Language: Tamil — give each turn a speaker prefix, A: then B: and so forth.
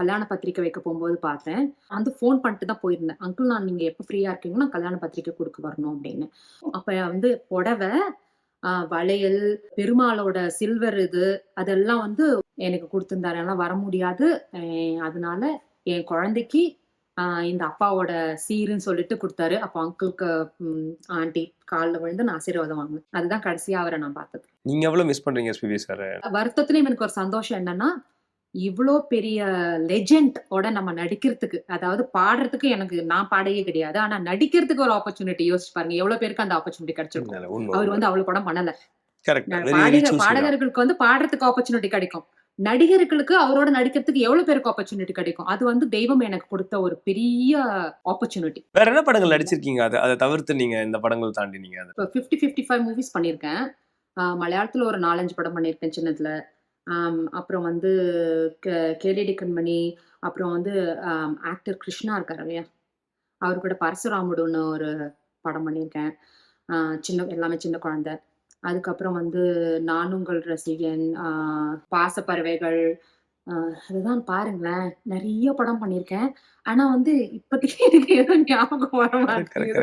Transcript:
A: கல்யாண பத்திரிக்கை வைக்க போகும்போது பார்த்தேன். வந்து ஃபோன் பண்ணிட்டு தான் போயிருந்தேன். அங்கிள் நான் நீங்க எப்போ ஃப்ரீயா இருக்கீங்களோ நான் கல்யாண பத்திரிக்கை கொடுக்க வரணும் அப்படின்னு. அப்ப வந்து புடவை வளையல் பெருமாளோட சில்வர் இது அதெல்லாம் வந்து எனக்கு கொடுத்துருந்தாரு. எல்லாம் வர முடியாது. அதனால என் குழந்தைக்கு இந்த அப்பாவோட சீருன்னு சொல்லிட்டு கொடுத்தாரு. அப்போ அங்கிளுக்கு ஆண்டி காலில் விழுந்து நான் ஆசீர்வாதம் வாங்கினேன். அதுதான் கடைசியா அவரை நான் பார்த்தது.
B: நீங்க எவ்வளவு மிஸ் பண்றீங்க
A: வருத்தத்துலயும் எனக்கு ஒரு சந்தோஷம் என்னன்னா இவ்வளோ பெரிய லெஜெண்ட் ஓட நம்ம நடிக்கிறதுக்கு அதாவது பாடுறதுக்கு எனக்கு நான் பாடையே கிடையாது. ஆனா நடிக்கிறதுக்கு ஒரு ஆப்பர்ச்சுனிட்டி யோசிச்சு பாருங்க. எவ்வளவு பேருக்கு அந்த ஆப்பர்ச்சுனிட்டி கிடைச்சிருக்கும்? அவர் வந்து அவ்வளவு படம் பண்ணல. பாடகர்களுக்கு வந்து பாடுறதுக்கு ஆப்பர்ச்சுனிட்டி கிடைக்கும். நடிகர்களுக்கு அவரோட நடிக்கிறதுக்கு எவ்வளவு பேருக்கு ஆப்பர்ச்சுனிட்டி கிடைக்கும்? அது வந்து தெய்வம் எனக்கு கொடுத்த ஒரு பெரிய ஆப்பர்ச்சுனிட்டி
B: வேற என்ன படங்கள் நடிச்சிருக்கீங்க? அதை அதை தவிர்த்து நீங்க இந்த படங்கள் தாண்டி நீங்க
A: ஃபிஃப்டி ஃபிஃப்டி ஃபைவ் மூவிஸ் பண்ணியிருக்கேன். மலையாளத்துல ஒரு நாலஞ்சு படம் பண்ணியிருக்கேன் சின்னதுல. அப்புறம் வந்து கே- கேளிடி கண்மணி அப்புறம் வந்து ஆக்டர் கிருஷ்ணா இருக்காரு இல்லையா? அவர் கூட பரசுராமுடுன்னு ஒரு படம் பண்ணியிருக்கேன். சின்ன எல்லாமே சின்ன குழந்தை. அதுக்கப்புறம் வந்து நானுங்கள் ரசிகன் பாசப்பறவைகள் அதுதான் பாருங்களேன் நிறைய படம் பண்ணியிருக்கேன். ஆனா வந்து இப்போதைக்கு எனக்கு எதுவும் ஞாபகம் வர மாட்டேங்குது.